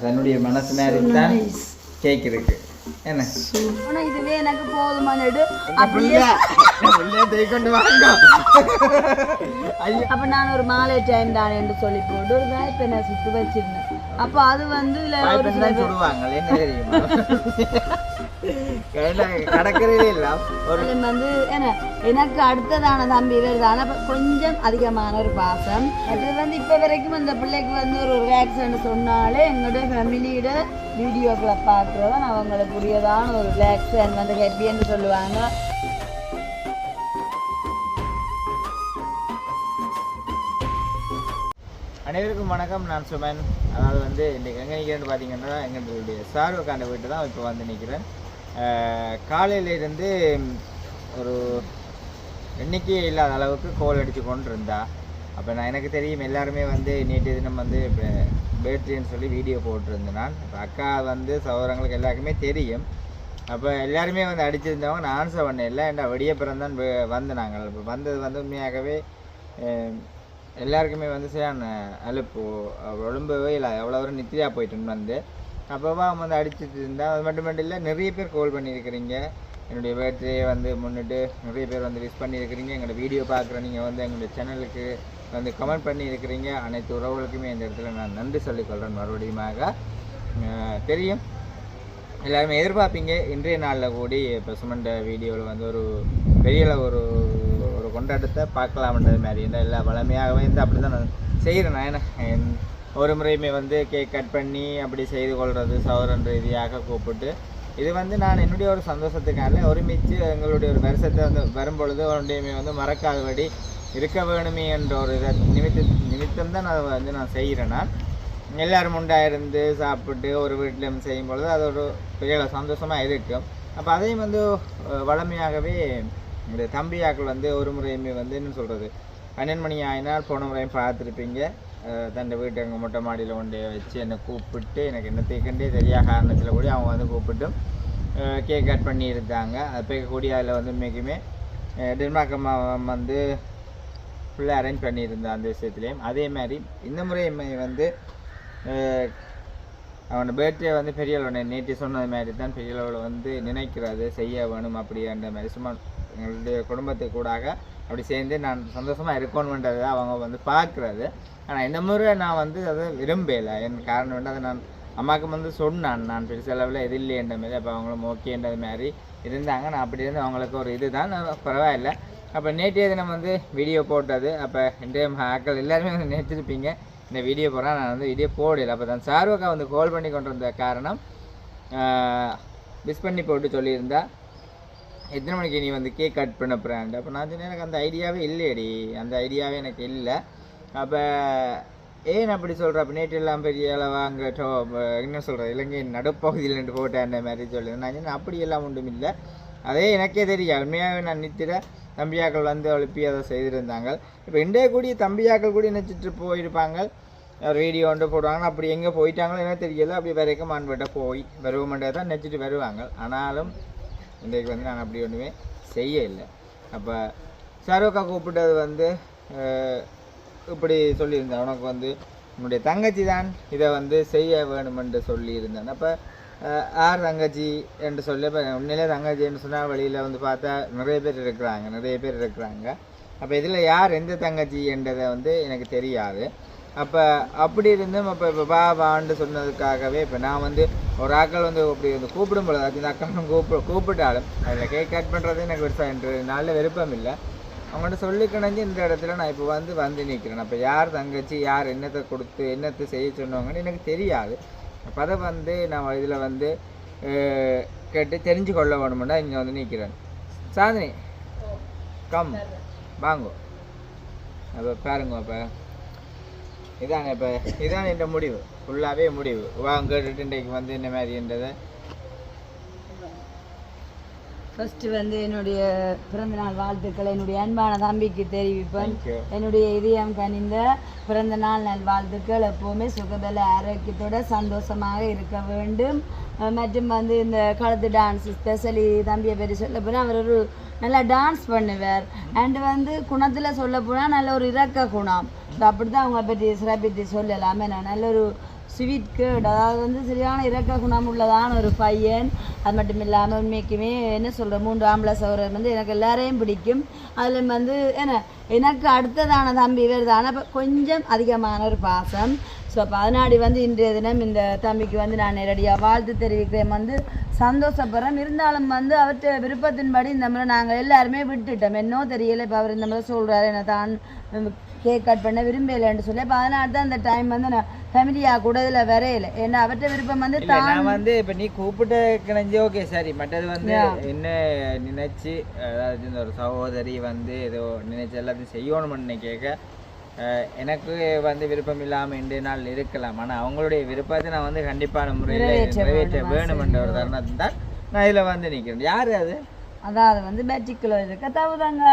தன்னுடைய மனசு மாதிரி தான் கேக் இருக்கு என்ன? இதுவே எனக்கு போதுமானது அப்படியே. கொண்டு வாங்க. அப்ப நான் ஒரு மாலை டைம் தானே என்று சொல்லி போட்டு ஒரு வேப்பெண்ணை சுட்டு வச்சிருந்தேன். அப்ப அது வந்து வாய்ப்பு சொல்லுவாங்க என்ன தெரியுமா? வந்து எனக்கு அடுத்ததான தம்பி அப்ப கொஞ்சம் அதிகமான ஒரு பாசம். அது வந்து இப்ப வரைக்கும் அந்த பிள்ளைக்கு வந்து ஒரு ரிலாக்ஸ்ன்னு சொன்னாலே எங்களோட ஃபேமிலியோட வீடியோக்களை பார்க்குறதான் அவங்களுக்கு உரியதான ஒரு ரிலாக்ஸ் வந்து ஹெப்பின்னு சொல்லுவாங்க. அனைவருக்கும் வணக்கம். நான் சுமன். அதாவது வந்து இன்றைக்கி எங்கே நிற்கிறேன்னு பார்த்தீங்கன்னா எங்களுடைய சார்வக்காண்ட வீட்டு தான் இப்போ வந்து நிற்கிறேன் காலையிலேருந்து ஒரு எண்ணிக்கையே இல்லாத அளவுக்கு கோல் அடித்து கொண்டு இருந்தா அப்போ நான் எனக்கு தெரியும் எல்லாருமே வந்து நேற்று தினம் வந்து இப்போ பேர்த்டேன்னு சொல்லி வீடியோ போட்டிருந்தேன் நான் அக்கா வந்து சகோதரங்களுக்கு எல்லாருக்குமே தெரியும். அப்போ எல்லாருமே வந்து அடிச்சிருந்தவங்க நான் ஆன்சர் பண்ணேன் இல்லை ஏன்டா வெடிய பிறந்தான் வந்து நாங்கள் இப்போ வந்தது வந்து உண்மையாகவே எல்லாருக்குமே வந்து சரியான அலுப்பு. உடம்பு இல்லை எவ்வளோ தூரம் நித்திரியாக போயிட்டுன்னு வந்து அப்போவா அவங்க வந்து அடிச்சிட்டு இருந்தால் அது மட்டும் மட்டும் இல்லை நிறைய பேர் கால் பண்ணியிருக்கிறீங்க. என்னுடைய பர்த்டே வந்து முன்னிட்டு நிறைய பேர் வந்து விஷ் பண்ணியிருக்கிறீங்க. எங்களோட வீடியோ பார்க்குற நீங்கள் வந்து எங்களுடைய சேனலுக்கு வந்து கமெண்ட் பண்ணியிருக்கிறீங்க. அனைத்து உறவுகளுக்குமே இந்த இடத்துல நான் நன்றி சொல்லிக்கொள்கிறேன் மறுபடியுமாக தெரியும். எல்லாருமே எதிர்பார்ப்பீங்க. இன்றைய நாளில் கூடி இப்போ சுமண்ட வீடியோவில் வந்து ஒரு பெரிய ஒரு ஒரு கொண்டாட்டத்தை பார்க்கலாம்ன்றது மாதிரி இருந்தால் எல்லா வளமையாகவே வந்து அப்படி தான் நான் செய்கிறேன் நான் என்ன என் ஒரு முறையுமே வந்து கேக் கட் பண்ணி அப்படி செய்து கொள்வது சௌரன் ரீதியாக கூப்பிட்டு. இது வந்து நான் என்னுடைய ஒரு சந்தோஷத்துக்காக ஒருமிச்சு எங்களுடைய ஒரு வருஷத்தை வந்து வரும்பொழுது ஒன்றையுமே வந்து மறக்காதபடி இருக்க வேணுமே என்ற ஒரு இதை நிமித்த நிமித்தம் தான் நான் வந்து நான் செய்கிறேன் நான். உண்டாயிருந்து இருந்து சாப்பிட்டு ஒரு வீட்டிலும் செய்யும் பொழுது அது ஒரு பெரிய சந்தோஷமாக இருக்கும். அப்போ அதையும் வந்து வளமையாகவே இந்த தம்பியாக்கள் வந்து ஒரு முறையுமே வந்து என்ன சொல்கிறது பன்னெண்டு மணி ஆயினால் போன முறையும் பார்த்துருப்பீங்க. தன் வீட்டு எங்கள் மொட்டை மாடியில் கொண்டு வச்சு என்னை கூப்பிட்டு எனக்கு என்ன தேக்கண்டே தெரியாத காரணத்தில் கூட அவங்க வந்து கூப்பிட்டு கேக் கட் பண்ணி இருந்தாங்க. அது பேக்கக்கூடிய அதில் வந்து இன்றைக்குமே டென்மார்க் அம்மா வந்து ஃபுல்லாக அரேஞ்ச் பண்ணியிருந்தேன் அந்த விஷயத்துலேயும். அதே மாதிரி இந்த முறையுமே வந்து அவனோட பேர்த்டே வந்து பெரிய அளவில் நேற்று சொன்னது மாதிரி தான் பெரிய அளவில் வந்து நினைக்கிறது செய்ய வேணும் அப்படின்ற மாதிரி. சும்மா எங்களுடைய குடும்பத்துக்கு கூடாக அப்படி சேர்ந்து நான் சந்தோஷமாக இருக்கணுன்றதை அவங்க வந்து பார்க்குறது ஆனால் இந்த முறை நான் வந்து அதை விரும்பலை. என் காரணம் வந்து அதை நான் அம்மாவுக்கு வந்து சொன்னான். நான் பெருசளவில் எது இது இல்லைன்ற மாதிரி. அப்போ அவங்களும் ஓகேன்றது மாதிரி இருந்தாங்க. நான் அப்படி இருந்து அவங்களுக்கு ஒரு இது தான் பரவாயில்ல. அப்போ நேற்றைய தினம் வந்து வீடியோ போட்டது. அப்போ இன்றைய ஆக்கள் எல்லாருமே வந்து நேற்றிருப்பீங்க இந்த வீடியோ போகிறேன் நான் வந்து வீடியோ போடல. அப்போ தான் சார்வக்கா வந்து கால் பண்ணி கொண்டு வந்த காரணம் மிஸ் பண்ணி போட்டு சொல்லியிருந்தா. எத்தனை மணிக்கு நீ வந்து கேக் கட் பண்ண போகிறான்ட்டு அப்போ நான் சொன்னேன் எனக்கு அந்த ஐடியாவே இல்லையடி. அந்த ஐடியாவே எனக்கு இல்லை. அப்போ ஏன் அப்படி சொல்கிற அப்போ நேற்று எல்லாம் பெரிய அளவா அங்கே டோ என்ன சொல்கிறது இலங்கையின் நடுப்பகுதியில் நின்று போட்டேன் மாதிரி சொல்லி நான் சொன்னேன் அப்படியெல்லாம் ஒன்றும் இல்லை. அதே எனக்கே தெரியும் உண்மையாகவே நான் நித்திர தம்பியாக்கள் வந்து எழுப்பி அதை செய்திருந்தாங்க. இப்போ இன்றைய கூடிய தம்பியாக்கள் கூட நினச்சிட்டு போயிருப்பாங்க. ஒரு வீடியோ ஒன்று போடுவாங்க. அப்படி எங்கே போயிட்டாங்களோ என்ன தெரியல. அப்படி வரைக்கும் மாண்பட்ட போய் வருவோம்ன்றதை தான் நினச்சிட்டு வருவாங்க. ஆனாலும் இன்றைக்கு வந்து நான் அப்படி ஒன்றுமே செய்ய இல்லை அப்போ சரோக்கா கூப்பிட்டது வந்து இப்படி சொல்லியிருந்தேன் உனக்கு வந்து உன்னுடைய தங்கச்சி தான் இதை வந்து செய்ய வேணுமென்று சொல்லியிருந்தேன் அப்போ ஆர் தங்கச்சி என்று சொல்லி இப்போ உண்மையிலே தங்கச்சி என்று சொன்னால் வெளியில் வந்து பார்த்தா நிறைய பேர் இருக்கிறாங்க நிறைய பேர் இருக்கிறாங்க. அப்போ இதில் யார் எந்த தங்கச்சி என்றதை வந்து எனக்கு தெரியாது. அப்போ அப்படி இருந்தும் அப்போ இப்போ பா பான்னு சொன்னதுக்காகவே இப்போ நான் வந்து ஒரு ஆக்கள் வந்து அப்படி வந்து கூப்பிடும் பொழுது அது இந்த அக்காவும் கூப்பிட கூப்பிட்டாலும் அதில் கேக் கட் பண்ணுறது எனக்கு பெருசாக என்று நல்ல விருப்பம் இல்லை. அவங்கள்ட்ட சொல்லி கிணஞ்சி இந்த இடத்துல நான் இப்போ வந்து வந்து நிற்கிறேன் அப்போ யார் தங்கச்சி யார் என்னத்தை கொடுத்து என்னத்தை செய்ய சொன்னவங்கன்னு எனக்கு தெரியாது. அப்போ அதை வந்து நான் இதில் வந்து கேட்டு தெரிஞ்சு கொள்ள வேணுமெண்டா இங்கே வந்து நிற்கிறேன் சாந்தினி கம் வாங்கோ. அப்போ பாருங்க அப்போ. இதாங்க இப்போ இதான் இந்த முடிவு. ஃபுல்லாகவே முடிவு. வாங்க கேட்டுட்டு இன்றைக்கு வந்து இந்த மாதிரின்றதை ஃபர்ஸ்ட் வந்து என்னுடைய பிறந்தநாள் வாழ்த்துக்களை. என்னுடைய அன்பான தம்பிக்கு தெரிவிப்பேன். என்னுடைய இதயம் கனிந்த பிறந்த நாள் நல்வாழ்த்துக்கள் எப்போவுமே சுகபல ஆரோக்கியத்தோட சந்தோஷமாக இருக்க வேண்டும். மற்றும் வந்து இந்த கழுத்து டான்ஸ் ஸ்பெஷலி தம்பியை பற்றி சொல்ல போனால் அவர் ஒரு நல்லா டான்ஸ் பண்ணுவார். அண்ட் வந்து குணத்தில் சொல்ல போனால் நல்ல ஒரு இரக்க குணம். ஸோ அப்படி தான் அவங்கள பற்றி சிறப்பித்து சொல்லலாமே. நான் நல்ல ஒரு ஸ்வீட் கேர்ட் அதாவது வந்து சரியான இறக்க குணம் உள்ளதான ஒரு பையன். அது மட்டும் இல்லாமல் உண்மைக்குமே என்ன சொல்கிற மூன்று ஆம்பளை சௌரர் வந்து எனக்கு எல்லாரையும் பிடிக்கும். அதில் வந்து என்ன எனக்கு அடுத்ததான தம்பி இவர் தானே இப்போ கொஞ்சம் அதிகமான ஒரு பாசம். ஸோ அப்போ அதனாடி வந்து இன்றைய தினம் இந்த தம்பிக்கு வந்து நான் நேரடியாக வாழ்த்து தெரிவிக்கிறேன். வந்து சந்தோஷப்படுறேன். இருந்தாலும் வந்து அவர்கிட்ட விருப்பத்தின்படி இந்த முறை நாங்கள் எல்லாருமே விட்டுட்டோம். என்னோ தெரியல இப்போ அவர் இந்த முறை சொல்கிறாரு என்ன தான் கேக் கட் பண்ண விரும்பலைன்னு சொல்லி. அப்போ அதனால தான் இந்த டைம் வந்து நான் ஃபேமிலியாக கூட இதில் வரையில. ஏன்னா அவர்கிட்ட விருப்பம் வந்து நான் வந்து இப்ப நீ கூப்பிட்டு கிணஞ்சி ஓகே சரி. மற்றது வந்து என்ன நினைச்சு அதாவது இந்த ஒரு சகோதரி வந்து ஏதோ நினைச்சு எல்லாத்தையும் செய்யணும்னு கேட்க எனக்கு வந்து விருப்பம் இல்லாம இன்றைய நாள் இருக்கலாம். ஆனா அவங்களுடைய விருப்பத்தை நான் வந்து கண்டிப்பான முறையில் நிறைவேற்ற வேணுமென்ற ஒரு தருணத்தில் தான் நான் இதுல வந்து நிக்கிறேன். யாரு அது? அதான் அது வந்து பேட்டிக்குள்ள இருக்க தவுதாங்க.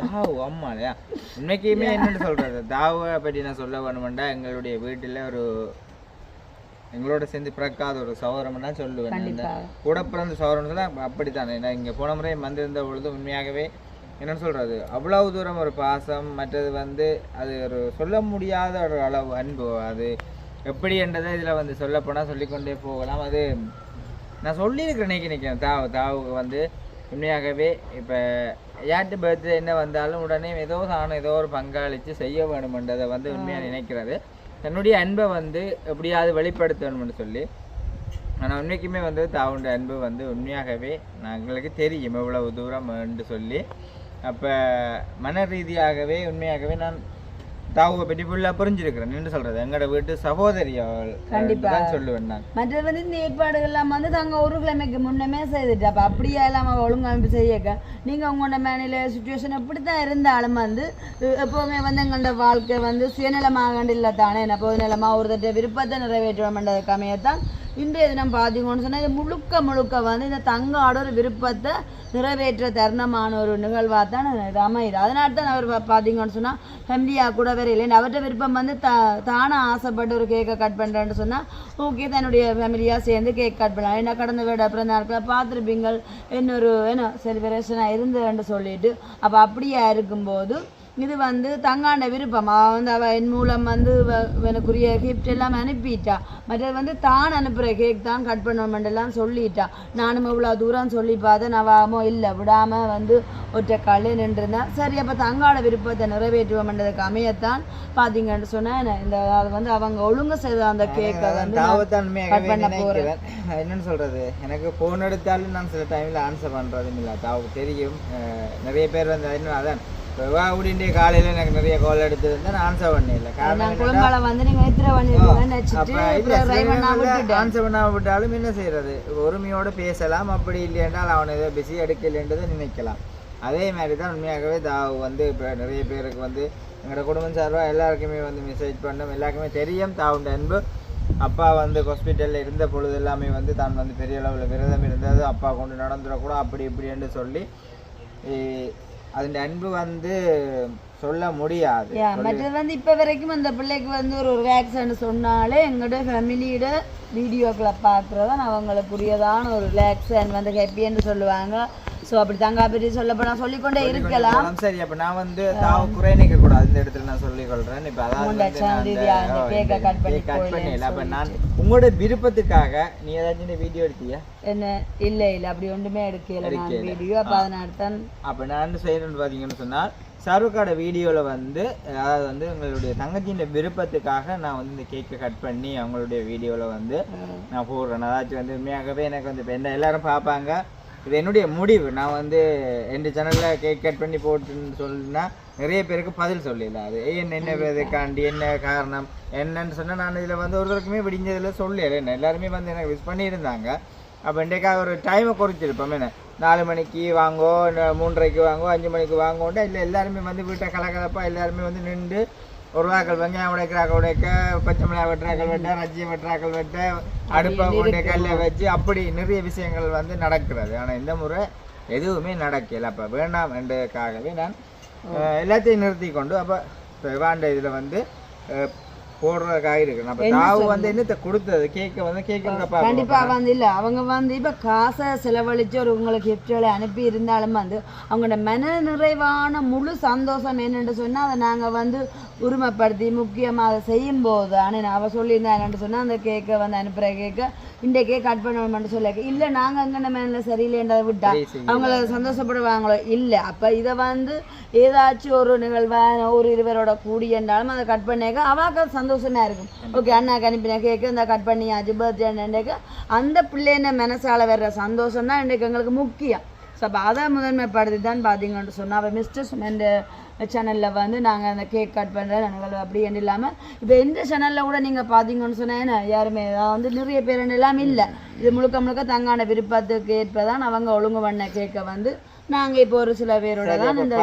தாவு அம்மாலையா உண்மைக்குமே என்னன்னு சொல்றது தாவை பற்றி நான் சொல்ல வேணுமெண்டா எங்களுடைய வீட்டுல ஒரு எங்களோட சேர்ந்து பிறக்காத ஒரு சௌரம் தான் சொல்லுவேன். இந்த. கூட பிறந்த சௌரம் அப்படித்தான்? நான் இங்க போன முறை வந்திருந்த பொழுது உண்மையாகவே என்னன்னு சொல்றது அவ்வளவு தூரம் ஒரு பாசம் மற்றது வந்து அது ஒரு சொல்ல முடியாத ஒரு அளவு அன்பு. அது எப்படி என்றதை இதுல வந்து சொல்ல போனா சொல்லிக்கொண்டே போகலாம். அது நான் சொல்லியிருக்கிறேன் நினைக்க நிற்கிறேன் தாவு தாவுக்கு வந்து உண்மையாகவே இப்போ யார்ட்டு பர்த்டே என்ன வந்தாலும் உடனே ஏதோ சாணம் ஏதோ ஒரு பங்காளிச்சு செய்ய வேணுமென்றதை வந்து உண்மையாக நினைக்கிறது. தன்னுடைய அன்பை வந்து எப்படியாவது வெளிப்படுத்தணும்னு சொல்லி ஆனால் உண்மைக்குமே வந்து தாவுடைய அன்பு வந்து உண்மையாகவே நாங்களுக்கு தெரியும் எவ்வளவு தூரம் என்று சொல்லி. அப்போ மன ரீதியாகவே உண்மையாகவே நான் தாவுவை பற்றி ஃபுல்லாக புரிஞ்சிருக்கிறேன். என்று சொல்கிறது எங்களோட வீட்டு சகோதரி அவள் கண்டிப்பா. தான் சொல்லுவேன் நான். மற்றது வந்து இந்த ஏற்பாடுகள் எல்லாம் வந்து தாங்க ஒரு கிழமைக்கு முன்னமே செய்துட்டு அப்போ அப்படியே இல்லாமல் ஒழுங்கமைப்பு செய்யக்க. நீங்கள் உங்களோட மேனில சுச்சுவேஷன் எப்படி தான் இருந்தாலும் வந்து எப்போவுமே வந்து எங்களோட வாழ்க்கை வந்து சுயநலமாக இல்லை தானே என்ன பொதுநலமாக ஒருத்தர் விருப்பத்தை நிறைவேற்றணுன்றதுக்கு அமையத்தான் இன்றைய தினம் பார்த்தீங்கன்னு சொன்னால் இது முழுக்க முழுக்க வந்து இந்த தங்க ஒரு விருப்பத்தை நிறைவேற்ற தருணமான ஒரு நிகழ்வாக தான் இது அமையுது. அதனால தான் அவர் பார்த்தீங்கன்னு சொன்னால் ஃபேமிலியாக கூட வேற இல்லை. அவர்கிட்ட விருப்பம் வந்து த தானாக ஆசைப்பட்டு ஒரு கேக்கை கட் பண்ணுறேன்னு சொன்னால் ஓகே தன்னுடைய ஃபேமிலியாக சேர்ந்து கேக் கட் பண்ணலாம். ஏன்னா கடந்த வீடு அப்புறம் நாட்களில் பார்த்துருப்பீங்கள் இன்னொரு என்ன செலிப்ரேஷனாக இருந்ததுன்னு சொல்லிட்டு. அப்போ அப்படியே இருக்கும்போது இது வந்து தங்காண்ட விருப்பம். அவள் வந்து அவள் என் மூலம் வந்து எனக்குரிய கிஃப்ட் எல்லாம் அனுப்பிட்டா. மற்றது வந்து தான் அனுப்புகிற கேக் தான் கட் பண்ணணுமெண்டெல்லாம் சொல்லிட்டா. நானும் இவ்வளோ தூரம் சொல்லி பார்த்தேன் நவாமோ இல்லை விடாமல் வந்து ஒற்றை காலில் நின்றுருந்தேன் சரி அப்போ தங்காட விருப்பத்தை நிறைவேற்றுவோம்ன்றதுக்கு அமையத்தான் பார்த்தீங்கன்னு சொன்னேன் இந்த அது வந்து அவங்க ஒழுங்கு செய்த அந்த கேக்கை வந்து உண்மையாகவே பண்ண. நினைக்கிறேன். என்னன்னு சொல்றது? எனக்கு போன் எடுத்தாலும் நான் சில டைம்ல ஆன்சர் பண்றதும் இல்லை. தாவுக்கு தெரியும். நிறைய பேர் வந்து அதான் விவாவுடைய காலையில எனக்கு நிறைய கால் எடுத்திருந்தா நான் ஆன்சர் பண்ண இல்லை காரணம் வந்து நீங்கள் எத்திர பண்ணிருக்கீங்கன்னு நினச்சிட்டு அப்ப இல்ல, அப்புறம் சில ரை பண்ணாம நேரங்கள்ல விட்டுட்டேன். answer பண்ணாம விட்டாலும் என்ன செய்யறது ஒருமையோட பேசலாம் அப்படி இல்லையென்றால் அவன் ஏதோ பிஸி எடுக்கலைன்றதை நினைக்கலாம். அதே மாதிரி தான் உண்மையாகவே தாவு வந்து இப்போ நிறைய பேருக்கு வந்து எங்களோட குடும்பம் சார்பாக எல்லாருக்குமே வந்து மெசேஜ் பண்ணோம் எல்லாருக்குமே தெரியும் தாவுண்ட அன்பு. அப்பா வந்து ஹாஸ்பிட்டலில் இருந்த பொழுது எல்லாமே வந்து தான் வந்து பெரிய அளவில் விரதம் இருந்தது. அப்பா கொண்டு நடந்துடக்கூட அப்படி இப்படின்னு சொல்லி அதன் அன்பு வந்து சொல்ல முடியாது. மற்றது வந்து இப்போ வரைக்கும் அந்த பிள்ளைக்கு வந்து ஒரு ரிலாக்ஸ்ன்னு சொன்னாலே எங்களோட ஃபேமிலியோட வீடியோக்களை பார்க்குறதா அவங்களுக்குரியதான ஒரு ரிலாக்ஸ் அண்ட் வந்து ஹாப்பின்னு சொல்லுவாங்க. ஸோ அப்படி தங்கா பற்றி சொல்லப்போனால் சொல்லிக்கொண்டே இருக்கலாம். சரி அப்ப நான் வந்து தாவு குறை நிக்க கூடாது இந்த இடத்துல நான் சொல்லிக் கொள்றேன் இப்ப அதாவது நான் போடலைன்னு பண்ணல அப்ப நான் உங்களோட விருப்பத்துக்காக நீ ஏதாச்சும் வீடியோ எடுத்தியா? என்ன? இல்லை இல்லை. அப்படி ஒன்றுமே எடுக்கல நான். வீடியோ அப்போ அதனால தான் அப்ப நான் என்ன செய்யணும்னு பாத்தீங்கன்னு சொன்னால் சருக்காட வீடியோல வந்து அதாவது வந்து உங்களுடைய தங்கச்சியின் விருப்பத்துக்காக நான் வந்து இந்த கேக்கை கட் பண்ணி அவங்களுடைய வீடியோல வந்து நான் போடுறேன். அதாச்சும் வந்து உண்மையாகவே எனக்கு வந்து இப்போ என்ன எல்லாரும் பார்ப்பாங்க. இது என்னுடைய முடிவு. நான் வந்து எந்த சேனலில் கேக் கட் பண்ணி போட்டுன்னு சொல்லினா நிறைய பேருக்கு பதில் சொல்லல அது ஏன் என்ன இதுக்காண்டி என்ன காரணம் என்னன்னு சொன்னால் நான் இதில் வந்து ஒருத்தருக்குமே விடிஞ்சதில் சொல்லல. என்ன எல்லாருமே வந்து எனக்கு விஷ் பண்ணியிருந்தாங்க. அப்போ இன்றைக்காக ஒரு டைமை குறைச்சிருப்போம். என்ன நாலு மணிக்கு வாங்கோ மூன்றரைக்கு வாங்கோ அஞ்சு மணிக்கு வாங்கோன்ட்டு இல்லை எல்லாருமே வந்து வீட்டை கலகலப்பாக எல்லாருமே வந்து நின்று ஒரு வாக்கள் வெங்காயம் உடைக்கிறாக்கள் உடைக்க பச்சை மிளகாய் வெட்டுறாக்கள் வெட்ட ரஜ்ஜி வெட்டுறாக்கள் வெட்ட அடுப்பை கொண்டு கல்லை வச்சு அப்படி நிறைய விஷயங்கள் வந்து நடக்கிறது. ஆனால் இந்த முறை எதுவுமே நடக்கல. அப்போ வேண்டாம் என்றதுக்காகவே நான் எல்லாத்தையும் நிறுத்தி கொண்டு அப்போ வாண்ட இதில் வந்து அஹ், போடுறதுக்காக இருக்கு. நம்ம தாவு வந்து என்னத்தை கொடுத்தது? கேக்க வந்து கேக்க கண்டிப்பா வந்து இல்ல. அவங்க வந்து இப்ப காசை செலவழிச்சு ஒரு உங்களுக்கு கிஃப்ட்களை அனுப்பி இருந்தாலும் வந்து அவங்களோட மன நிறைவான முழு சந்தோஷம் என்னன்னு சொன்னா அதை நாங்க வந்து உரிமைப்படுத்தி முக்கியமா அதை செய்யும் போது ஆனால் அவ சொல்லியிருந்தா என்னன்னு சொன்னா அந்த கேக்கை வந்து அனுப்புற கேக்க இந்த கேக் கட் பண்ணணும்னு சொல்ல இல்ல நாங்க அங்கே மேல சரியில்லைன்றதை விட்டா அவங்கள சந்தோஷப்படுவாங்களோ? இல்ல. அப்ப இதை வந்து ஏதாச்சும் ஒரு நிகழ்வான ஒரு இருவரோட கூடி என்றாலும் அதை கட் பண்ணிக்க அவாக்கு சந்தோஷமா இருக்கும். ஓகே அண்ணாக்கு அனுப்பின கேக்கு இந்த கட் பண்ணியாச்சு பர்த்டே அந்த பிள்ளைன மனசால வர்ற சந்தோஷம் தான் இன்றைக்கு எங்களுக்கு முக்கியம். ஸோ அப்போ அதை முதன்மைப்படுத்தி தான் பார்த்தீங்கன்னு சொன்னால் அப்போ மிஸ்டர் சுமந்த சேனலில் வந்து நாங்கள் அந்த கேக் கட் பண்ணுற நிகழ்வு அப்படின்னு இல்லாமல் இப்போ எந்த சேனலில் கூட நீங்கள் பார்த்தீங்கன்னு சொன்னா யாருமே வந்து நிறைய பேர் எல்லாம் இல்லை. இது முழுக்க முழுக்க தங்கான விருப்பத்துக்கு ஏற்பதான் அவங்க ஒழுங்கு பண்ண கேக்கை வந்து நாங்கள் இப்போ ஒரு சில பேரோட தான் இந்த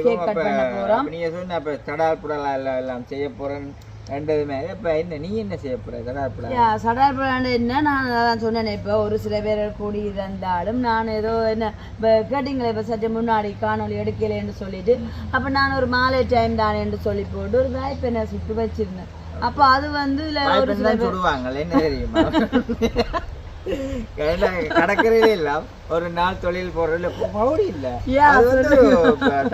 கேக் கட் பண்ண போகிறோம் நீங்க சொன்ன அப்ப தடால் புடலா எல்லாம் செய்ய போறேன் ரெண்டதுமே. இப்ப என்ன நீ என்ன செய்ய யா சடார் பிராண்டு என்ன? நான் அதான் சொன்னேனே இப்போ ஒரு சில பேர் கூடி இருந்தாலும் நான் ஏதோ என்ன இப்போ கேட்டிங்களே இப்போ சற்று முன்னாடி காணொளி எடுக்கலைன்னு சொல்லிட்டு அப்போ நான் ஒரு மாலை டைம் தானே என்று சொல்லி போட்டு ஒரு வாய்ப்பெண்ணை சுட்டு வச்சிருந்தேன். அப்போ அது வந்து இல்லை ஒரு தான் சுடுவாங்க என்ன தெரியுமா? கடற்கரையில இல்ல. ஒரு நாள் தொழில் போறதுல பவுடி இல்ல.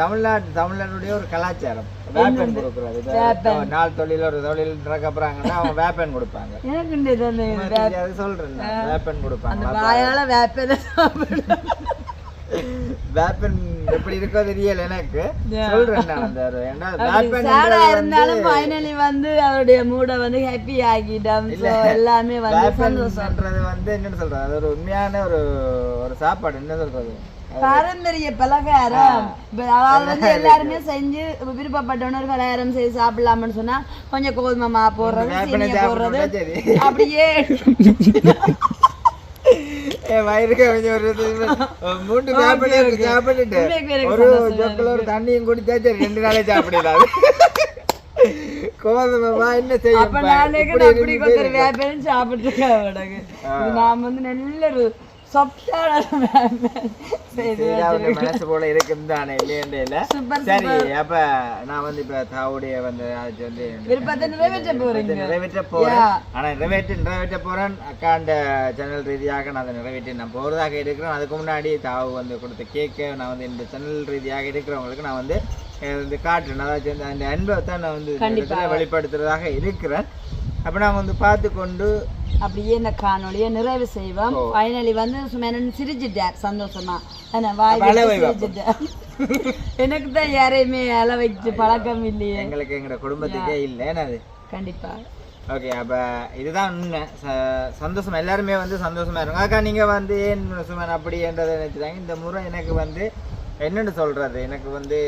தமிழ்நாட்டு தமிழ்நாட்டுடைய ஒரு கலாச்சாரம். வேப்பன் கொடுக்குறது. இப்ப நாள் தொழில் ஒரு தொழில் நடக்கப்படுறாங்கன்னா அவங்க வேப்பன் கொடுப்பாங்க. எனக்கு இந்த இது சொல்றேன். வேப்பன் கொடுப்பாங்க. வாயால சாப்பிடும் வேப்பன் எப்படி இருக்கோ தெரியல எனக்கு. சொல்றேன் நான் இருந்தாலும் ஃபைனலி வந்து அவருடைய மூடை வந்து ஹாப்பி ஆகிட்டோம் எல்லாமே வந்து சந்தோஷம். வேப்பன்ன்றது வந்து என்னன்னு சொல்றது? அது ஒரு உண்மையான ஒரு ஒரு சாப்பாடு. என்ன சொல்றது? பாரம்பரிய பலகாரம் அதாவது வந்து எல்லாருமே செஞ்சு விருப்பப்பட்டவன ஒரு பலகாரம் செய்து சாப்பிடலாம்னு சொன்னா கொஞ்சம் கோதுமை மா போடுறது போடுறது அப்படியே என் வயிறுக்கு கொஞ்சம் ஒரு மூன்று இருக்கு, சாப்பிட்டுட்டு. ஒரு ஜொக்கில் ஒரு தண்ணியும் குடிச்சா சரி ரெண்டு நாளே சாப்பிடலாம் என்ன செய்யும் அப்ப? நானே அப்படி. கொஞ்சம் சாப்பிட்டு நான் வந்து நல்ல மனசு போல இருக்கும் தானே இல்லையண்டே இல்ல? சூப்பர் சரி அப்ப நான் வந்து இப்ப தாவுடைய வந்து விருப்பத்தை நிறைவேற்ற போறேன். ஆனா நிறைவேற்ற நிறைவேற்ற போறேன். அக்காண்ட சேனல் ரீதியாக நான் அதை நிறைவேற்றி நான் போறதாக இருக்கிறேன் அதுக்கு முன்னாடி தாவு வந்து கொடுத்த கேக்கு நான் வந்து இந்த சேனல் ரீதியாக இருக்கிறவங்களுக்கு நான் வந்து காட்டுறேன். அதாவது வந்து அந்த அன்பை தான் நான் வந்து வெளிப்படுத்துறதாக இருக்கிறேன். அப்ப நான் வந்து பார்த்து கொண்டு அப்படியே இந்த காணொளியை நிறைவு செய்வோம். ஃபைனலி வந்து சும்மா என்ன சிரிச்சிட்டார் சந்தோஷமா. எனக்கு தான் யாரையுமே அள வச்சு பழக்கம் இல்லையே. எங்களுக்கு எங்களோட குடும்பத்துக்கே இல்லை என்னது? கண்டிப்பா. ஓகே அப்போ இதுதான் உண்மை. சந்தோஷம் எல்லாருமே வந்து சந்தோஷமா இருக்கும் அக்கா நீங்கள் வந்து ஏன் சுமன் அப்படின்றத நினைச்சுட்டாங்க? இந்த முறை எனக்கு வந்து என்னன்னு சொல்றது? எனக்கு வந்து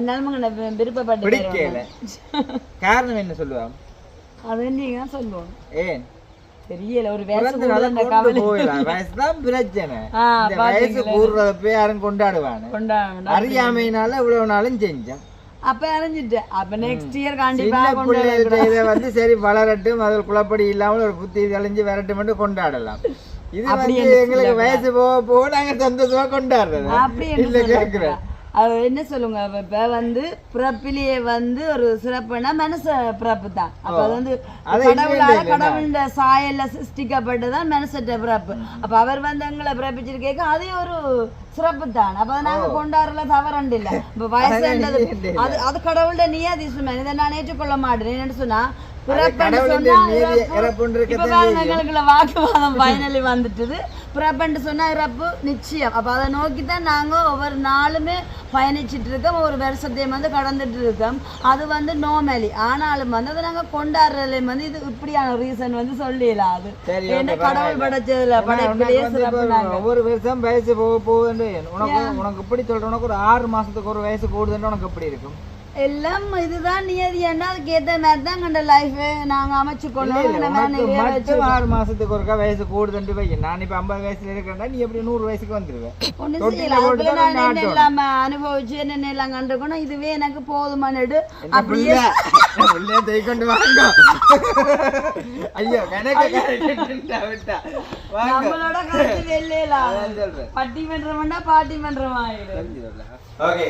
என்னாலும் விருப்பப்பட்டு பிடிக்கல. காரணம் என்ன சொல்லுவான் அது நீங்க சொல்லுவோம் ஏன் தெரியல ஒரு வயசுதான் பிரச்சனை வயசு கூடுறத யாரும் கொண்டாடுவானு கொண்டாட அறியாமையினால இவ்வளவு நாளும் செஞ்சோம் அப்ப அறிஞ்சிட்டேன் அப்ப நெக்ஸ்ட் இயர் கண்டிப்பா இதை வந்து சரி வளரட்டும் அதில் குழப்படி இல்லாமல் ஒரு புத்தி தெளிஞ்சு வரட்டும் மட்டும் கொண்டாடலாம் இது வந்து எங்களுக்கு வயசு போக போக நாங்க சந்தோஷமா கொண்டாடுறது அப்படி இல்ல கேட்கிறேன் என்ன சொல்லுங்க இப்ப வந்து பிறப்பிலேயே வந்து ஒரு சிறப்புனா மனச பிறப்பு தான் அப்ப அது வந்து கடவுளால கடவுளோட சாயல்ல சிருஷ்டிக்கப்பட்டதான் மனசற்ற பிறப்பு. அப்ப அவர் வந்து எங்களை பிறப்பிச்சிருக்கேக்க அதே ஒரு சிறப்பு தான் அப்ப அதை நாங்க கொண்டாடுறதுல தவறண்டு இல்ல இப்ப வயசுன்றது அது அது கடவுளோட நியதி சும்மா இதை நான் ஏற்றுக்கொள்ள மாட்டேன் என்னன்னு சொன்னா வாக்குவாதம் ஃபைனலி வந்துட்டுது. பிறப்புன்னு சொன்னா இறப்பு நிச்சயம். அப்ப அதை நோக்கி தான் நாங்க ஒவ்வொரு நாளுமே பயணிச்சிட்டு இருக்கோம். ஒரு வருஷத்தையும் வந்து கடந்துட்டு இருக்கோம். அது வந்து நோமலி ஆனாலும் வந்து அதை நாங்க கொண்டாடுறதுல வந்து இது இப்படியான ரீசன் வந்து சொல்லிடலாம் அது கடவுள் படைச்சதுல படைப்பிலேயே ஒவ்வொரு வருஷம் வயசு போக போகுதுன்னு உனக்கு உனக்கு இப்படி சொல்ற உனக்கு ஒரு ஆறு மாசத்துக்கு ஒரு வயசு கூடுதுன்னு உனக்கு எப்படி இருக்கும். எல்லாம் இதுதான் நியதி. என்ன அதுக்கு ஏத்த மாதிரி தான் கண்ட லைஃப் நாங்க அமைச்சு கொள்ளணும் இந்த மாதிரி உனக்கு நிறைய வச்சு மட்டும் ஆறு மாசத்துக்கு ஒருக்கா வயசு கூடுதுன்னு வை. நான் இப்ப ஐம்பது வயசுல இருக்கேன்டா நீ எப்படி நூறு வயசுக்கு என்ன நாட்டம். இல்லாம அனுபவிச்சு என்னென்ன எல்லாம் கண்டுக்கணும் இதுவே எனக்கு போதுமானது என்ன அப்படியே புள்ள? புள்ளைய தூக்கி கொண்டு வாங்க. ஐயோ நம்மளோட கருத்து வெள்ளையலாம் அதான் சொல்றேன். பட்டிமன்றம்னா பாட்டிமன்றம் ஆயிடும் ஓகே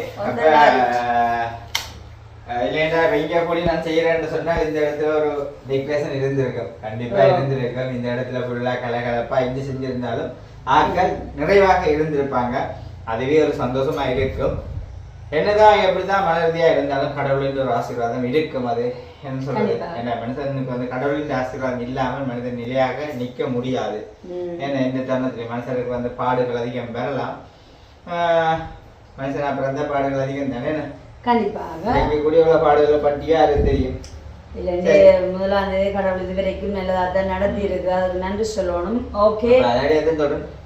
இல்லைன்னா இங்க கூடி நான் செய்யறேன்னு சொன்னால் இந்த இடத்துல ஒரு டெக்கரேஷன் இருந்திருக்கும் கண்டிப்பா. இருந்திருக்கும் இந்த இடத்துல ஃபுல்லா கலகலப்பா இஞ்சி செஞ்சிருந்தாலும் ஆட்கள் நிறைவாக இருந்திருப்பாங்க அதுவே ஒரு சந்தோஷமா இருக்கும் என்னதான் எப்படிதான் மனரீதியா இருந்தாலும் கடவுளின் ஒரு ஆசீர்வாதம் இருக்கும் அது என்ன சொல்றது கண்டிப்பா. என்ன மனுஷனுக்கு வந்து கடவுளின் ஆசீர்வாதம் இல்லாமல் மனிதன் நிலையாக நிக்க முடியாது. ஏன்னா இந்த தருணத்துல மனுஷனுக்கு வந்து பாடுகள் அதிகம் பெறலாம் ஆஹ் மனுஷனா பிறந்த பாடுகள் அதிகம் தானே? கண்டிப்பாக. இருக்கக்கூடிய உள்ள பாடுகளை பற்றி யாருக்கு தெரியும். இல்ல முதலாம் தேதி கடவுள் இது வரைக்கும் நல்லதா தான் நடத்தி இருக்கு அதுக்கு நன்றி சொல்லணும். ஓகே.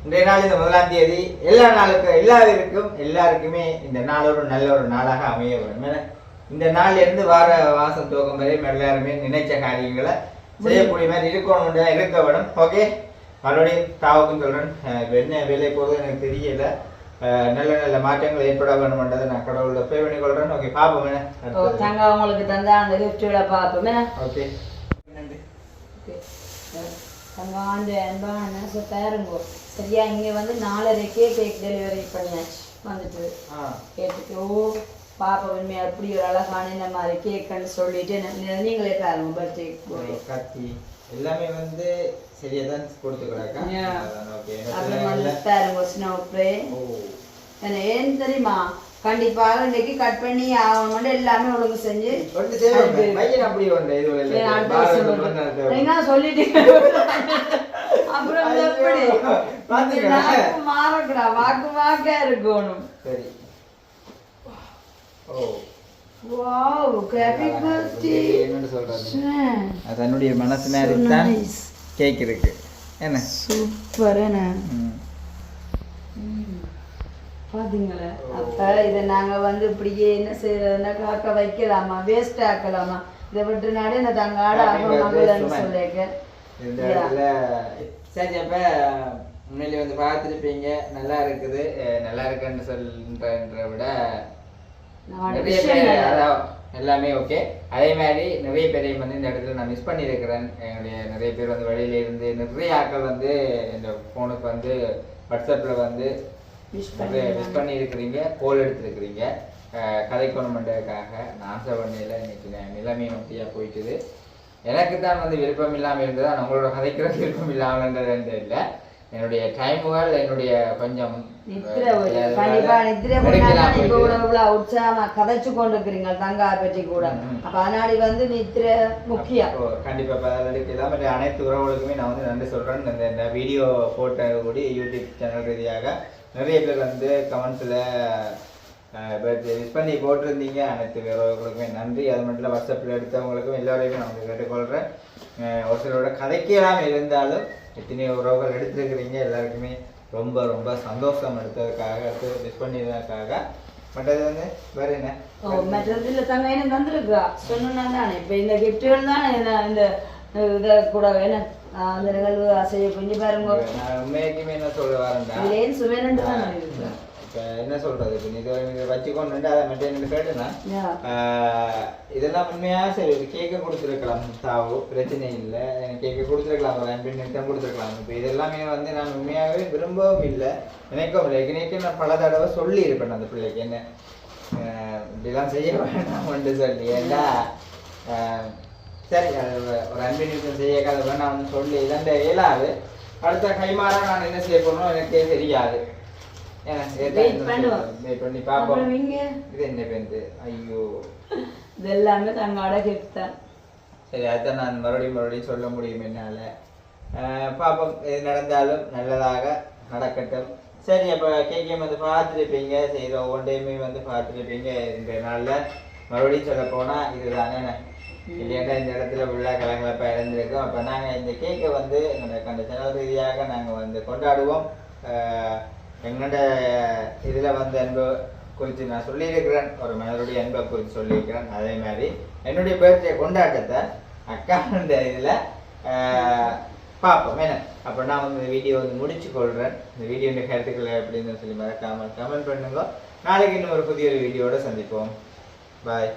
இன்றைய நாள் இந்த முதலாம் தேதி எல்லா நாளுக்கும் எல்லாருக்கும் எல்லாருக்குமே இந்த நாள் ஒரு நல்ல ஒரு நாளாக அமைய வேண்டும் இந்த நாள்ல இருந்து வார வாசம் துவக்கம் வரை எல்லாருமே நினைச்ச காரியங்களை செய்யக்கூடிய மாதிரி இருக்கணும் இருக்க வேணும் ஓகே. மறுபடியும் தாவுக்கும் சொல்றேன். என்ன வேலை போகுது எனக்கு தெரியல. நல்ல நல்ல மாற்றங்கள் ஏற்பட வேணும்ன்றதை நான் கடவுளை ப்ரே பண்ணி கொள்றேன் ஓகே பாப்போம். தங்க உங்களுக்கு தந்த அந்த கிஃப்டோட பார்ப்போமே. ஓகே. தங்காண்ட அன்பான பாருங்க. சரியா இங்க வந்து நாலரைக்கே கேக் டெலிவரி பண்ணியாச்சு. வந்துட்டு. ஆ. கேட்டுட்டு ஓ பாப்பா உண்மையா அப்படி ஒரு அழகான இந்த மாதிரி கேக்குன்னு சொல்லிட்டு நீங்களே பாருங்க பர்த்டே கத்தி. எல்லாமே வந்து சரியா தான் கொடுத்துக்கிறாக்கா. ஓகே ஏன்னு தெரியுமா? கண்டிப்பாக இன்னைக்கு கட் பண்ணி ஆகணும் எல்லாமே ஒழுங்கு செஞ்சு பையன் அப்படி ஒன்று இது ஏன் சொல்லிட்டீங்க அப்புறம் எப்படி? பாத்தீங்களா? நாக்கு மாறக்கூடா வாக்கு வாக்கா இருக்கணும். சரி. ஓ. தன்னுடைய மனசு மாதிரி தான் கேக் இருக்கு என்ன? சூப்பர். பாத்தீங்களா? அப்ப இதை நாங்க வந்து இப்படியே என்ன செய்யறதுன்னா காக்க வைக்கலாமா? வேஸ்ட் ஆக்கலாமா? இதை விட்டு நாடு மகளன்னு சுமன். சொல்லிக்க இந்த இடத்துல சரி அப்ப உண்மையிலே வந்து பார்த்துருப்பீங்க. நல்லா இருக்குது. நல்லா இருக்குன்னு சொல்றன்ற விட நான் நிறைய பேர் எல்லாமே ஓகே அதே மாதிரி நிறைய பேரையும் வந்து இந்த இடத்துல நான் மிஸ் பண்ணியிருக்கிறேன். என்னுடைய நிறைய பேர் வந்து வெளியில இருந்து நிறைய ஆட்கள் வந்து இந்த ஃபோனுக்கு வந்து வாட்ஸ்அப்பில் வந்து மிஸ் பண்ணியிருக்கிறீங்க கோல் எடுத்திருக்கிறீங்க. அஹ் கதைக்கணுமென்றதுக்காக நான் ஆசைப்பண்ணையில் இன்னைக்கு நான் நிலைமை நோக்கியாக போயிட்டுது எனக்கு தான் வந்து விருப்பம் இல்லாமல் இருந்தது? ஆனால் உங்களோட கதைக்கிற விருப்பம் இல்லாமல்ன்றது இல்லை. என்னுடைய டைமுகள் என்னுடைய கொஞ்சம் கண்டிப்பா நித்திர பண்ணாதான் இப்ப இவ்வளவு உற்சாகமா கதைச்சு கொண்டு இருக்கிறீங்க தங்கா பற்றி கூட ம். அப்ப அதனாடி வந்து நித்திர முக்கியம் கண்டிப்பா இல்லாம அனைத்து உறவுகளுக்குமே நான் வந்து நன்றி சொல்றேன் இந்த வீடியோ போட்ட கூடி யூடியூப் சேனல் ரீதியாக நிறைய பேர் வந்து கமெண்ட்ஸ்ல விஷ் பண்ணி போட்டிருந்தீங்க அனைத்து உறவுகளுக்குமே நன்றி அது மட்டும் இல்லை வாட்ஸ்அப்பில் எடுத்தவங்களுக்கும் எல்லாரையுமே நான் வந்து கேட்டுக்கொள்கிறேன் ஒரு சிலரோட கதைக்கலாம் இருந்தாலும் எத்தனையோ உறவுகள் எடுத்திருக்கிறீங்க எல்லாருக்குமே ரொம்ப ரொம்ப சந்தோஷம் எடுத்ததுக்காக விஷ் பண்ணியதற்காக மற்றது வந்து வேறு என்ன? ஓ மற்றது தங்க எனக்கு வந்திருக்கா சொன்னா தானே. இப்ப இந்த கிஃப்ட்கள் தானே இந்த- இத கூட என்ன? ஆஹ் அந்த நிகழ்வு செய்ய கொஞ்சம் பாருங்க. உண்மையாக்குமே என்ன சொல்ல வரேன்டா இதுலேயும் சுவேனண்டு தான் என்ன சொல்றது? இப்போ இது இது வச்சுக்கொண்டு அதை மட்டும் என்ன கேட்டுனா இதெல்லாம் உண்மையா? சரி ஒரு கேக்கை கொடுத்துருக்கலாம் தாவோ பிரச்சனை இல்லை. எனக்கு கேக்கை கொடுத்துருக்கலாம் ஒரு அன்பின் நிமிடம் கொடுத்துருக்கலாம். இப்போ இதெல்லாமே வந்து நான் உண்மையாகவே விரும்பவும் இல்லை. நினைக்கவும் இல்லை. எனக்கு நான் பல தடவை சொல்லி இருப்பேன் அந்த பிள்ளைக்கு. என்ன இப்படிலாம் செய்ய வேண்டாம்னு சொல்லி. ஏன்னா சரி அது ஒரு அன்பின் நிமிஷம் செய்ய கதை வேணாம்னு சொல்லி இதண்ட இயலாது. அடுத்த கைமாறா நான் என்ன செய்ய போறோம் எனக்கே தெரியாது. பண்ணி இங்க இது என்ன பேருந்து ஐயோ இது எல்லாமே தங்களோட கிஃப்ட் தான் சரி அதான் நான் மறுபடியும் மறுபடியும் சொல்ல முடியும் என்னால் பாப்போம் எது நடந்தாலும் நல்லதாக நடக்கட்டும் சரி அப்போ கேகேம் வந்து பார்த்துருப்பீங்க செய்கிற ஒவ்வொன்றையுமே வந்து பார்த்துருப்பீங்க இந்த நாளில் மறுபடியும் சொல்ல போனால் இதுதானே இல்லைன்னா இந்த இடத்துல உள்ள கலகலப்பாக இருந்திருக்கும் அப்போ நாங்கள் இந்த கேக்கை வந்து எங்களுக்கு அந்த சேனல் ரீதியாக நாங்கள் வந்து கொண்டாடுவோம் எங்களோட இதில் வந்து அன்பு குறித்து நான் சொல்லியிருக்கிறேன். ஒரு மனதுடைய அன்பை குறித்து சொல்லியிருக்கிறேன். அதே மாதிரி என்னுடைய பர்த்டே கொண்டாட்டத்தை அக்கா இந்த இதில் பார்ப்போம். என்ன? அப்போ நான் வந்து இந்த வீடியோ வந்து முடிச்சு கொள்கிறேன் இந்த வீடியோ கருத்துக்களை எப்படின்னு சொல்லி மறக்காமல் கமெண்ட் பண்ணுங்க. நாளைக்கு இன்னும் ஒரு புதிய ஒரு வீடியோட சந்திப்போம். பாய்